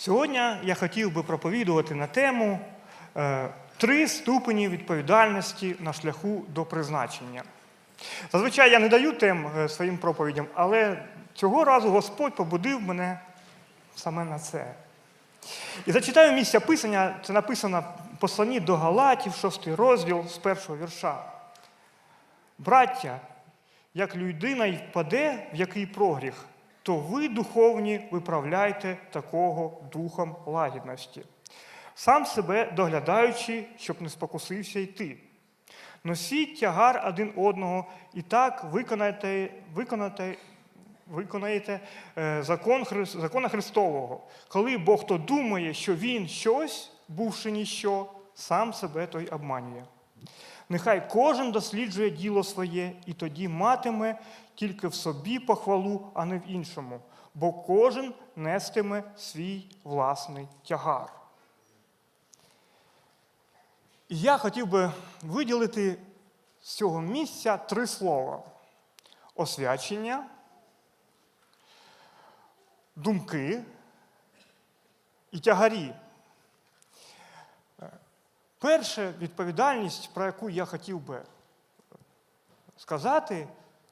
Сьогодні я хотів би проповідувати на тему е, три ступені відповідальності на шляху до призначення. Зазвичай я не даю тем е, своїм проповідям, але цього разу Господь побудив мене саме на це. І зачитаю місця писання, це написано в посланні до Галатів, 6 розділ з першого вірша. Браття, як людина й впаде в який прогріх, то ви, духовні, виправляйте такого духом лагідності, сам себе доглядаючи, щоб не спокусився йти. Носіть тягар один одного і так виконайте, виконайте, виконаєте е, закон, закона Христового. Коли Бог то думає, що він щось, бувши ніщо, сам себе той обманює. Нехай кожен досліджує діло своє і тоді матиме тільки в собі похвалу, а не в іншому, бо кожен нестиме свій власний тягар. І я хотів би виділити з цього місця три слова: освячення, думки і тягарі. Перша відповідальність, про яку я хотів би сказати,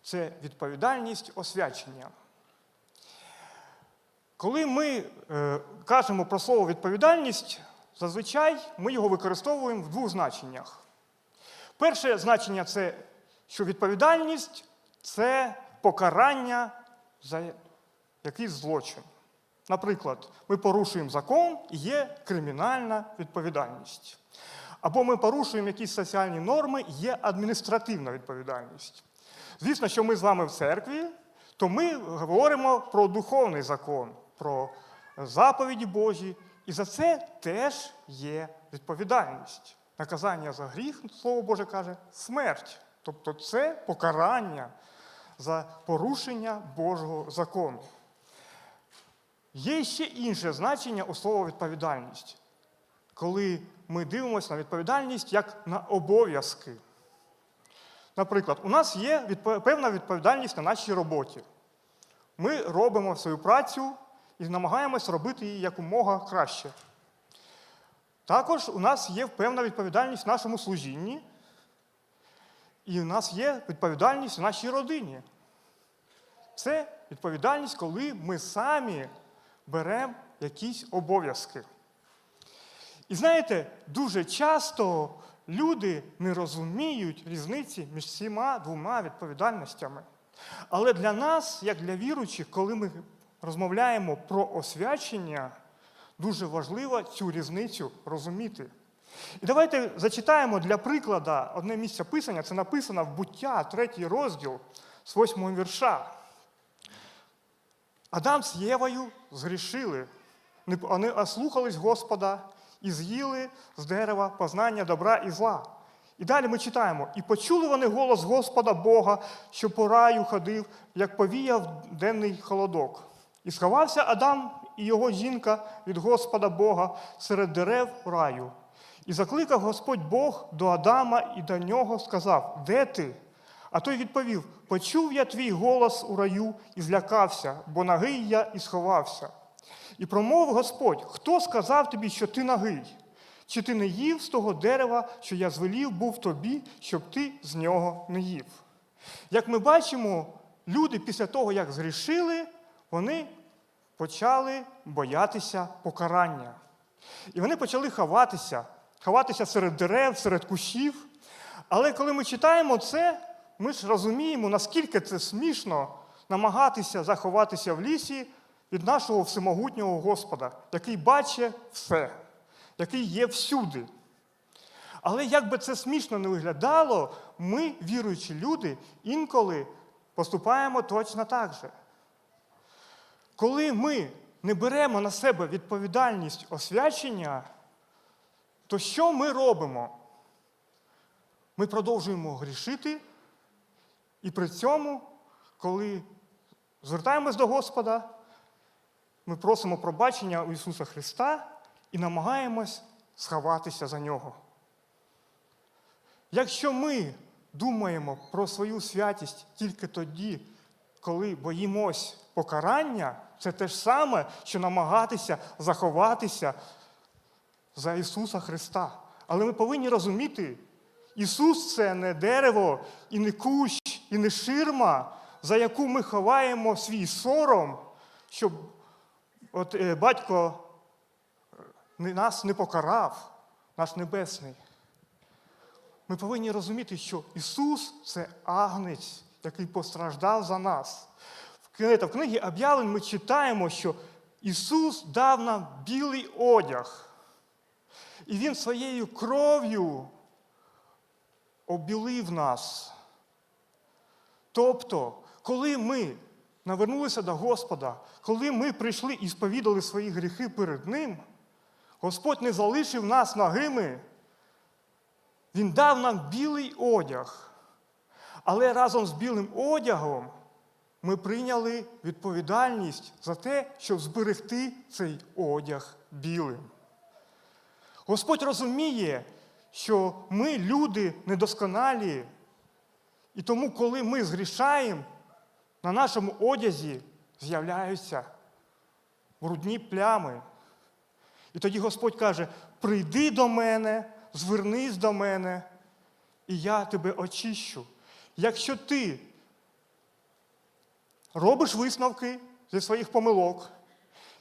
це відповідальність освячення. Коли ми е, кажемо про слово відповідальність, зазвичай ми його використовуємо в двох значеннях. Перше значення це, що відповідальність це покарання за якийсь злочин. Наприклад, ми порушуємо закон і є кримінальна відповідальність. Або ми порушуємо якісь соціальні норми, є адміністративна відповідальність. Звісно, що ми з вами в церкві, то ми говоримо про духовний закон, про заповіді Божі, і за це теж є відповідальність. Наказання за гріх, Слово Боже каже, смерть. Тобто це покарання за порушення Божого закону. Є ще інше значення у слова відповідальність, коли ми дивимося на відповідальність як на обов'язки. Наприклад, у нас є відпо- певна відповідальність на нашій роботі. Ми робимо свою працю і намагаємось робити її якомога краще. Також у нас є певна відповідальність в нашому служінні, і у нас є відповідальність в нашій родині. Це відповідальність, коли ми самі беремо якісь обов'язки. І знаєте, дуже часто люди не розуміють різниці між цими двома відповідальностями. Але для нас, як для віруючих, коли ми розмовляємо про освячення, дуже важливо цю різницю розуміти. І давайте зачитаємо для прикладу одне місце писання, це написано в буття, третій розділ з восьмого вірша. Адам з Євою згрішили, вони ослухались Господа і з'їли з дерева познання добра і зла. І далі ми читаємо: і почули вони голос Господа Бога, що по раю ходив, як повіяв денний холодок. І сховався Адам і його жінка від Господа Бога серед дерев раю. І закликав Господь Бог до Адама і до нього сказав: Де ти? А той відповів: Почув я твій голос у раю і злякався, бо нагий я і сховався. І промовив Господь: Хто сказав тобі, що ти нагий? Чи ти не їв з того дерева, що я звелів був тобі, щоб ти з нього не їв? Як ми бачимо, люди після того, як згрішили, вони почали боятися покарання. І вони почали ховатися, ховатися серед дерев, серед кущів. Але коли ми читаємо це, ми ж розуміємо, наскільки це смішно намагатися заховатися в лісі від нашого всемогутнього Господа, який бачить все, який є всюди. Але як би це смішно не виглядало, ми, віруючі люди, інколи поступаємо точно так же. Коли ми не беремо на себе відповідальність освячення, то що ми робимо? Ми продовжуємо грішити, і при цьому, коли звертаємось до Господа, ми просимо пробачення у Ісуса Христа і намагаємось сховатися за Нього. Якщо ми думаємо про свою святість тільки тоді, коли боїмось покарання це те ж саме, що намагатися заховатися за Ісуса Христа. Але ми повинні розуміти, Ісус це не дерево, і не кущ, і не ширма, за яку ми ховаємо свій сором, щоб от, е, батько е, нас не покарав, наш Небесний. Ми повинні розуміти, що Ісус це агнець, який постраждав за нас. В книгі об'явлень ми читаємо, що Ісус дав нам білий одяг. І Він своєю кров'ю обілив нас. Тобто, коли ми навернулися до Господа, коли ми прийшли і сповідали свої гріхи перед Ним, Господь не залишив нас нагими. Він дав нам білий одяг. Але разом з білим одягом ми прийняли відповідальність за те, щоб зберегти цей одяг білим. Господь розуміє, що ми люди недосконалі, і тому, коли ми згрішаємо, на нашому одязі з'являються брудні плями. І тоді Господь каже: прийди до мене, звернись до мене, і я тебе очищу. Якщо ти робиш висновки зі своїх помилок,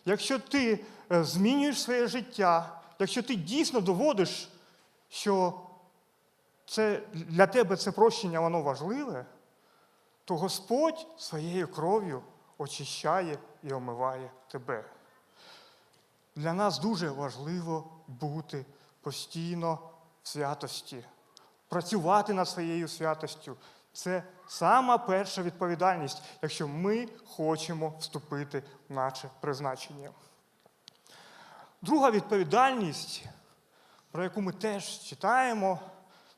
якщо ти е, змінюєш своє життя, якщо ти дійсно доводиш, що це, для тебе це прощення воно важливе, то Господь своєю кров'ю очищає і омиває тебе. Для нас дуже важливо бути постійно в святості, працювати над своєю святостю. Це сама перша відповідальність, якщо ми хочемо вступити в наше призначення. Друга відповідальність, про яку ми теж читаємо,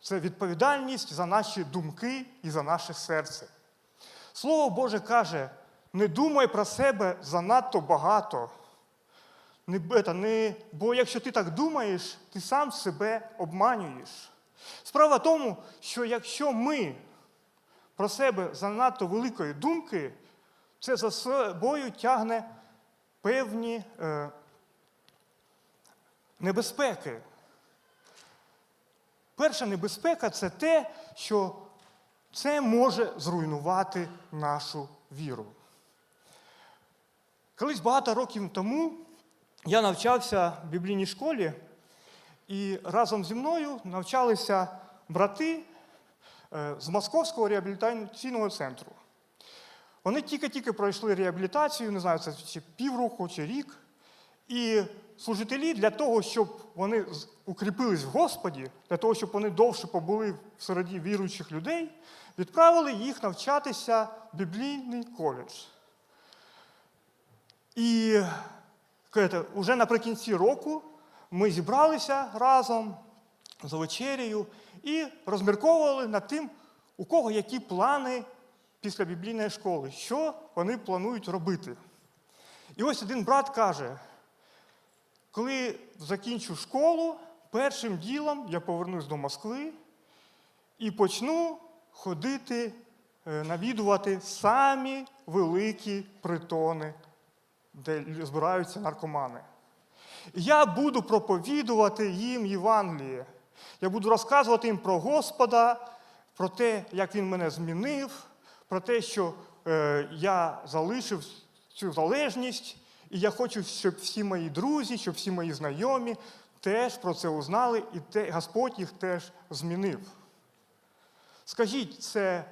це відповідальність за наші думки і за наше серце. Слово Боже каже: не думай про себе занадто багато. Не, не, бо якщо ти так думаєш, ти сам себе обманюєш. Справа в тому, що якщо ми про себе занадто великої думки, це за собою тягне певні е, небезпеки. Перша небезпека це те, що це може зруйнувати нашу віру. Колись багато років тому я навчався в біблійній школі, і разом зі мною навчалися брати е, з Московського реабілітаційного центру. Вони тільки-тільки пройшли реабілітацію, не знаю, це чи півроку, чи рік. І служителі для того, щоб вони укріпились в Господі, для того, щоб вони довше побули в середі віруючих людей, відправили їх навчатися в біблійний коледж. І уже наприкінці року ми зібралися разом за вечерею і розмірковували над тим, у кого які плани після біблійної школи, що вони планують робити. І ось один брат каже: коли закінчу школу, першим ділом я повернусь до Москви і почну ходити, е, навідувати самі великі притони де збираються наркомани. Я буду проповідувати їм Євангеліє. Я буду розказувати їм про Господа, про те, як Він мене змінив, про те, що е, я залишив цю залежність, і я хочу, щоб всі мої друзі, щоб всі мої знайомі теж про це узнали, і Господь їх теж змінив. Скажіть, це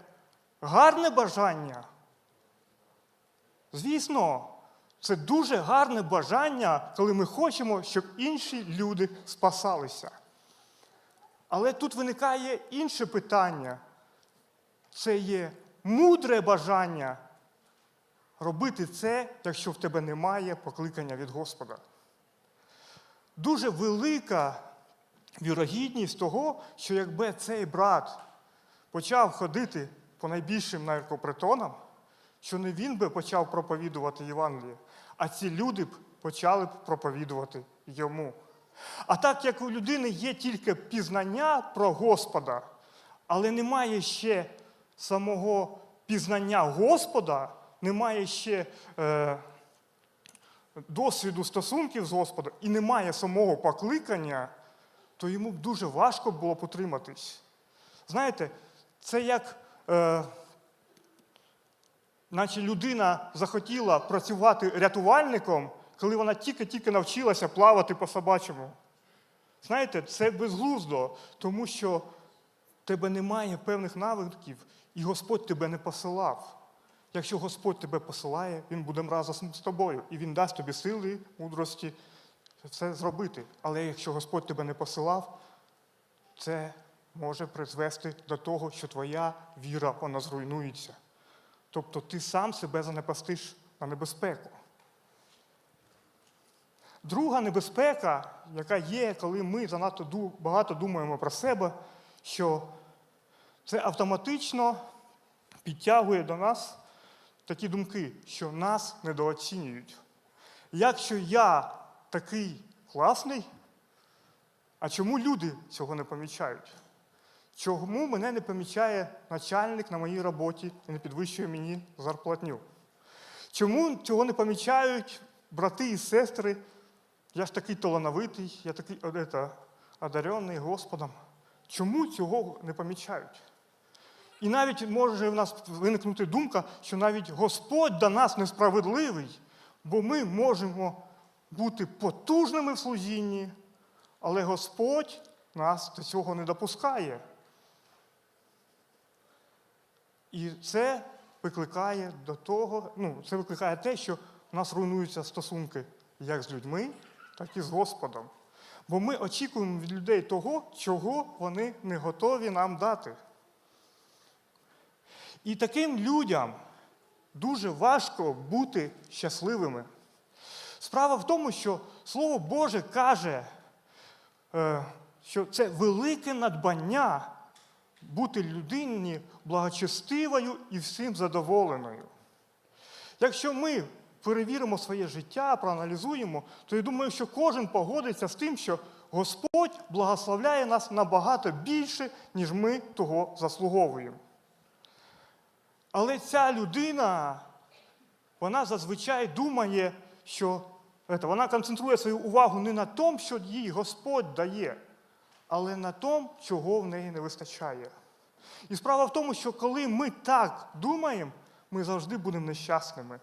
гарне бажання? Звісно, це дуже гарне бажання, коли ми хочемо, щоб інші люди спасалися. Але тут виникає інше питання. Це є мудре бажання робити це, якщо в тебе немає покликання від Господа. Дуже велика вірогідність того, що якби цей брат почав ходити по найбільшим наркопритонам, що не він би почав проповідувати Євангеліє, а ці люди б почали б проповідувати йому. А так як у людини є тільки пізнання про Господа, але немає ще самого пізнання Господа, не має ще е, досвіду стосунків з Господом і не має самого покликання, то йому б дуже важко було потриматись. Знаєте, це як. Е, Наче людина захотіла працювати рятувальником, коли вона тільки-тільки навчилася плавати по собачому. Знаєте, це безглуздо, тому що в тебе немає певних навиків, і Господь тебе не посилав. Якщо Господь тебе посилає, Він буде разом з тобою, і Він дасть тобі сили, мудрості це зробити. Але якщо Господь тебе не посилав, це може призвести до того, що твоя віра вона зруйнується. Тобто ти сам себе занепастиш на небезпеку. Друга небезпека, яка є, коли ми занадто багато думаємо про себе, що це автоматично підтягує до нас такі думки, що нас недооцінюють. Якщо я такий класний, а чому люди цього не помічають? Чому мене не помічає начальник на моїй роботі і не підвищує мені зарплатню? Чому цього не помічають брати і сестри? Я ж такий талановитий, я такий е, ета, одарений Господом. Чому цього не помічають? І навіть може в нас виникнути думка, що навіть Господь до нас несправедливий, бо ми можемо бути потужними в служінні, але Господь нас до цього не допускає. І це викликає до того, ну, це викликає те, що в нас руйнуються стосунки як з людьми, так і з Господом. Бо ми очікуємо від людей того, чого вони не готові нам дати. І таким людям дуже важко бути щасливими. Справа в тому, що Слово Боже каже, е, що це велике надбання бути людині благочестивою і всім задоволеною. Якщо ми перевіримо своє життя, проаналізуємо, то я думаю, що кожен погодиться з тим, що Господь благословляє нас набагато більше, ніж ми того заслуговуємо. Але ця людина, вона зазвичай думає, що вона концентрує свою увагу не на тому, що їй Господь дає, але на тому, чого в неї не вистачає. І справа в тому, що коли ми так думаємо, ми завжди будемо нещасними.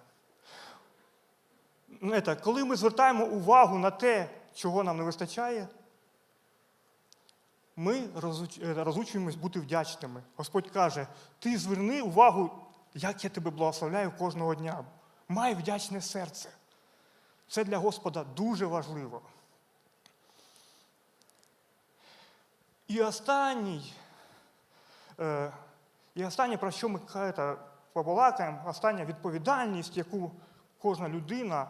Коли ми звертаємо увагу на те, чого нам не вистачає, ми е, розучуємось бути вдячними. Господь каже: ти зверни увагу, як я тебе благословляю кожного дня. Май вдячне серце. Це для Господа дуже важливо. І останній, е, і останнє, про що ми е, побалакаємо, остання відповідальність, яку кожна людина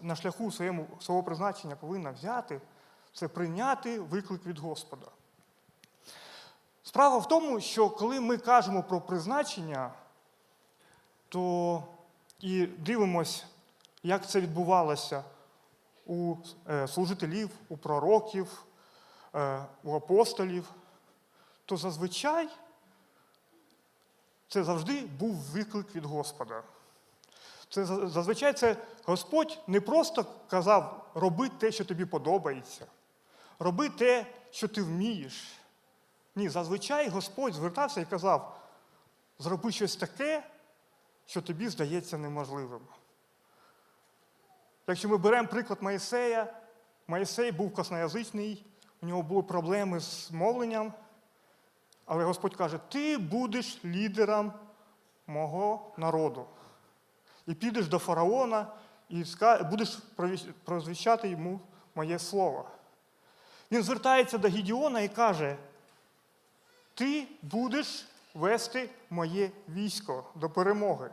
на, шляху своєму, свого призначення повинна взяти, це прийняти виклик від Господа. Справа в тому, що коли ми кажемо про призначення, то і дивимося, як це відбувалося у е, служителів, у пророків, у апостолів, то зазвичай це завжди був виклик від Господа. Це зазвичай це Господь не просто казав, роби те, що тобі подобається, роби те, що ти вмієш. Ні, зазвичай Господь звертався і казав, зроби щось таке, що тобі здається неможливим. Якщо ми беремо приклад Моїсея, Моїсей був косноязичний, у нього були проблеми з мовленням, але Господь каже, ти будеш лідером мого народу. І підеш до фараона і будеш прозвіщати йому моє слово. Він звертається до Гідіона і каже: Ти будеш вести моє військо до перемоги.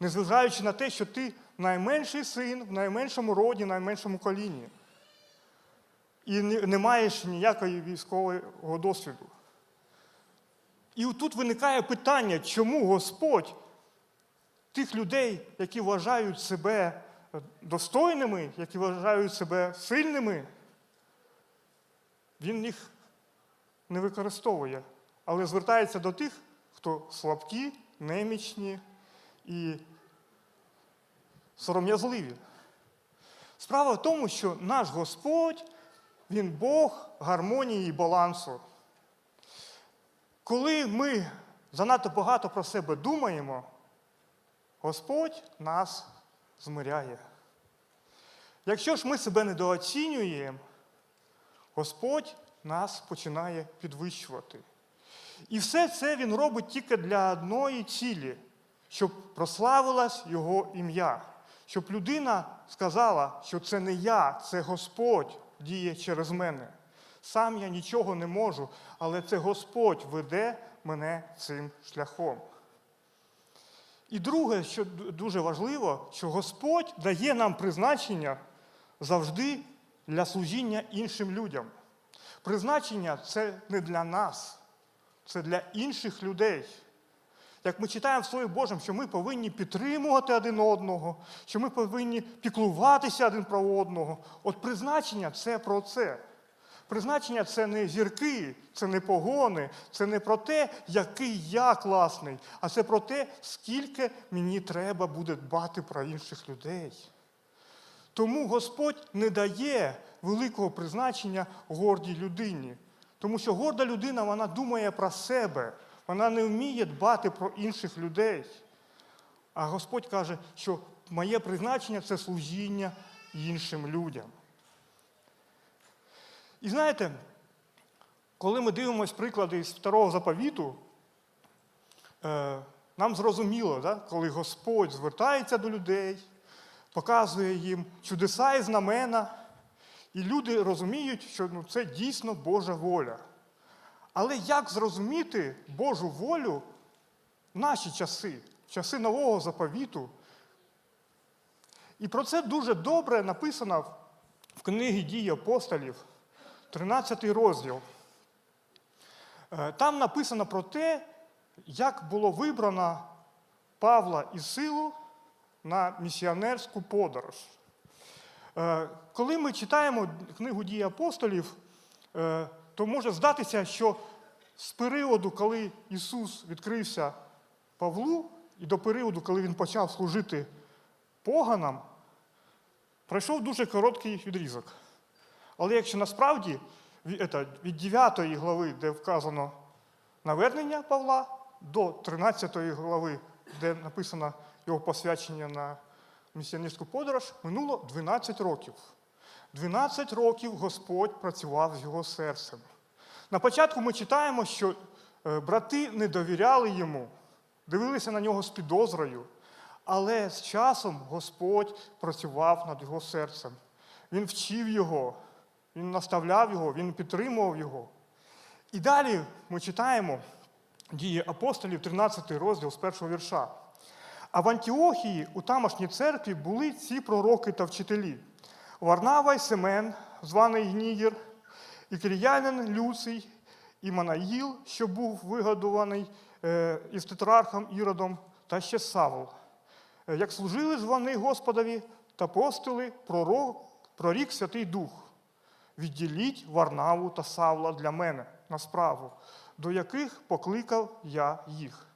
Незважаючи на те, що ти найменший син в найменшому роді, найменшому коліні. І не маєш ніякої військового досвіду. І тут виникає питання, чому Господь тих людей, які вважають себе достойними, які вважають себе сильними, він їх не використовує, але звертається до тих, хто слабкі, немічні і сором'язливі. Справа в тому, що наш Господь, Він Бог гармонії і балансу. Коли ми занадто багато про себе думаємо, Господь нас змиряє. Якщо ж ми себе недооцінюємо, Господь нас починає підвищувати. І все це Він робить тільки для одної цілі, щоб прославилось Його ім'я, щоб людина сказала, що це не я, це Господь діє через мене. Сам я нічого не можу, але це Господь веде мене цим шляхом. І друге, що дуже важливо, що Господь дає нам призначення завжди для служіння іншим людям. Призначення це не для нас, це для інших людей. Як ми читаємо в Слові Божому, що ми повинні підтримувати один одного, що ми повинні піклуватися один про одного. От призначення це про це. Призначення це не зірки, це не погони, це не про те, який я класний, а це про те, скільки мені треба буде дбати про інших людей. Тому Господь не дає великого призначення гордій людині. Тому що горда людина вона думає про себе, вона не вміє дбати про інших людей. А Господь каже, що моє призначення це служіння іншим людям. І знаєте, коли ми дивимося приклади з старого заповіту, е, нам зрозуміло, да, коли Господь звертається до людей, показує їм чудеса і знамена, і люди розуміють, що ну, це дійсно Божа воля. Але як зрозуміти Божу волю в наші часи, в часи нового заповіту? І про це дуже добре написано в книгі дії апостолів, 13 розділ. Е, Там написано про те, як було вибрано Павла і силу на місіонерську подорож. Е, Коли ми читаємо книгу дії апостолів, е, то може здатися, що з періоду, коли Ісус відкрився Павлу, і до періоду, коли Він почав служити поганам, пройшов дуже короткий відрізок. Але якщо насправді від 9 глави, де вказано навернення Павла, до 13 глави, де написано його посвячення на місіонерську подорож, минуло 12 років. 12 років Господь працював з його серцем. На початку ми читаємо, що е, брати не довіряли йому, дивилися на нього з підозрою, але з часом Господь працював над його серцем. Він вчив його, він наставляв його, він підтримував його. І далі ми читаємо дії апостолів, 13 розділ з першого вірша. А в Антіохії у тамошній церкві були ці пророки та вчителі: Варнава Семен, званий Гнігір, і киріянин Люций, і Манаїл, що був вигадуваний е, із тетрархом Іродом, та ще Савл. Е, Як служили ж вони Господові та постили пророк, прорік Святий Дух. Відділіть Варнаву та Савла для мене на справу, до яких покликав я їх.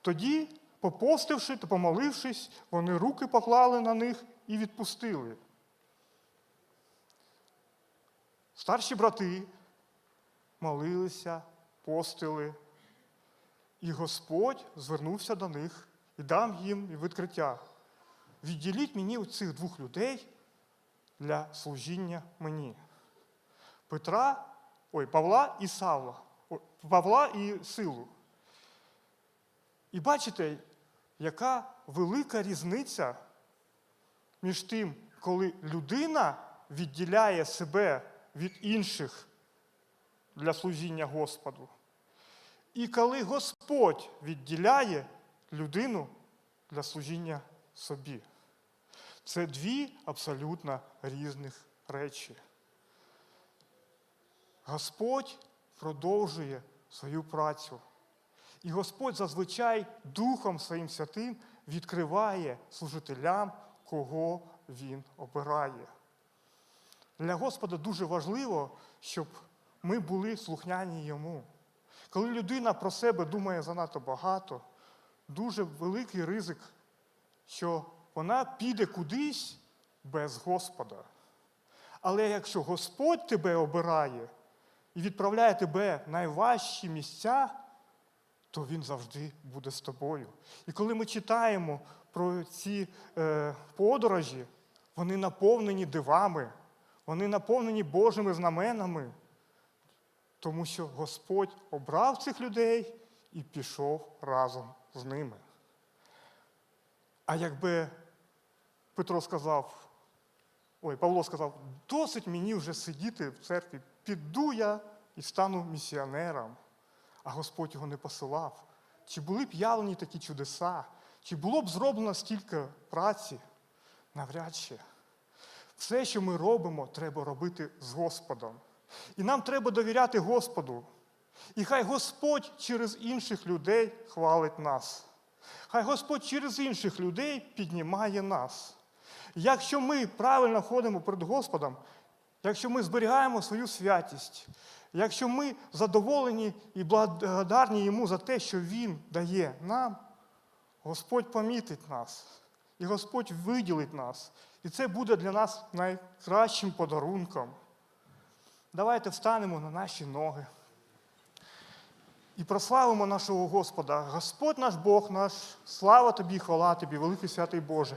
Тоді, попостивши та помолившись, вони руки поклали на них і відпустили. Старші брати молилися, постили, і Господь звернувся до них і дав їм відкриття. Відділіть мені цих двох людей для служіння мені. Петра, ой, Павла і Савла, Павла і Силу. І бачите, яка велика різниця між тим, коли людина відділяє себе від інших для служіння Господу, і коли Господь відділяє людину для служіння собі. Це дві абсолютно різних речі. Господь продовжує свою працю. І Господь зазвичай Духом Своїм Святим відкриває служителям, кого Він обирає. Для Господа дуже важливо, щоб ми були слухняні Йому. Коли людина про себе думає занадто багато, дуже великий ризик, що вона піде кудись без Господа. Але якщо Господь тебе обирає і відправляє тебе в найважчі місця, то Він завжди буде з тобою. І коли ми читаємо про ці е, подорожі, вони наповнені дивами, вони наповнені Божими знаменами, тому що Господь обрав цих людей і пішов разом з ними. А якби Петро сказав, ой, Павло сказав, досить мені вже сидіти в церкві, піду я і стану місіонером, а Господь його не посилав. Чи були б явлені такі чудеса? Чи було б зроблено стільки праці? Навряд чи. Все, що ми робимо, треба робити з Господом. І нам треба довіряти Господу. І хай Господь через інших людей хвалить нас. Хай Господь через інших людей піднімає нас. Якщо ми правильно ходимо перед Господом, якщо ми зберігаємо свою святість, якщо ми задоволені і благодарні Йому за те, що Він дає нам, Господь помітить нас, і Господь виділить нас. І це буде для нас найкращим подарунком. Давайте встанемо на наші ноги і прославимо нашого Господа. Господь наш Бог наш, слава Тобі, хвала Тобі, великий святий Боже.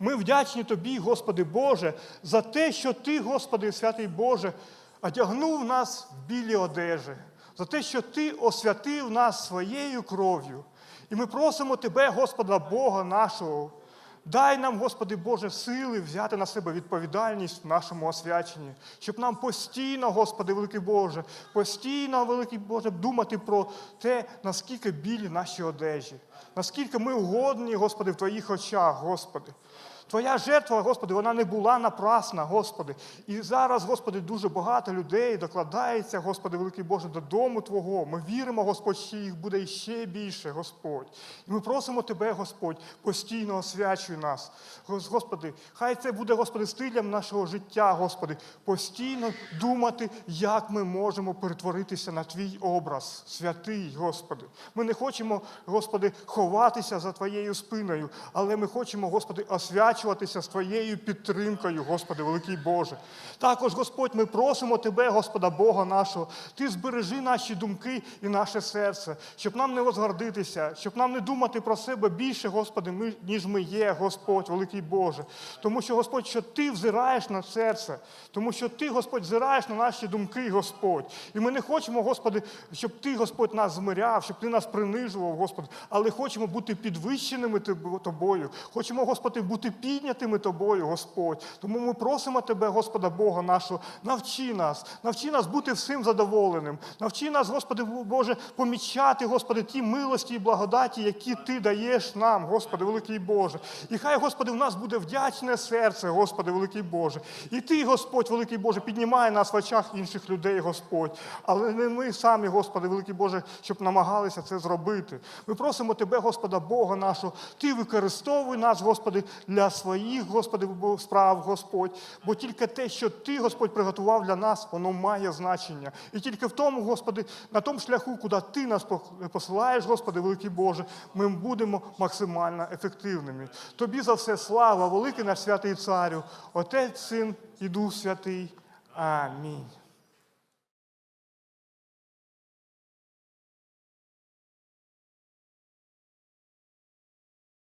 Ми вдячні Тобі, Господи Боже, за те, що Ти, Господи, святий Боже, одягнув нас в білі одежі, за те, що Ти освятив нас своєю кров'ю. І ми просимо Тебе, Господа Бога нашого, Дай нам, Господи Боже, сили взяти на себе відповідальність в нашому освяченні, щоб нам постійно, Господи, великий Боже, постійно, великий Боже, думати про те, наскільки білі наші одежі, наскільки ми угодні, Господи, в Твоїх очах, Господи. Твоя жертва, Господи, вона не була напрасна, Господи. І зараз, Господи, дуже багато людей докладається, Господи, великий Боже, додому Твого. Ми віримо, Господь, що їх буде ще більше, Господь. І ми просимо Тебе, Господь, постійно освячуй нас. Господи, хай це буде, Господи, стилем нашого життя, Господи, постійно думати, як ми можемо перетворитися на Твій образ, святий, Господи. Ми не хочемо, Господи, ховатися за Твоєю спиною, але ми хочемо, Господи, освячуватися з Твоєю підтримкою, Господи, великий Боже. Також, Господь, ми просимо Тебе, Господа Бога нашого, Ти збережи наші думки і наше серце, щоб нам не возгордитися, щоб нам не думати про себе більше, Господи, ми, ніж ми є, Господь, великий Боже. Тому що, Господь, що Ти взираєш на серце, тому що Ти, Господь, взираєш на наші думки, Господь. І ми не хочемо, Господи, щоб Ти, Господь, нас змиряв, щоб Ти нас принижував, Господи, але хочемо бути підвищеними Тобою. Хочемо, Господи, бути піднятими Тобою, Господь. Тому ми просимо Тебе, Господа Бога нашого, навчи нас, навчи нас бути всім задоволеним. Навчи нас, Господи Боже, помічати, Господи, ті милості і благодаті, які Ти даєш нам, Господи, великий Боже. І хай, Господи, в нас буде вдячне серце, Господи, великий Боже. І Ти, Господь, великий Боже, піднімай нас в очах інших людей, Господь. Але не ми самі, Господи, великий Боже, щоб намагалися це зробити. Ми просимо Тебе, Господа Бога нашого, Ти використовуй нас, Господи, для своїх, Господи, справ, Господь. Бо тільки те, що Ти, Господь, приготував для нас, воно має значення. І тільки в тому, Господи, на тому шляху, куди Ти нас посилаєш, Господи, великий Боже, ми будемо максимально ефективними. Тобі за все слава, великий наш святий Царю, Отець, Син і Дух Святий. Амінь.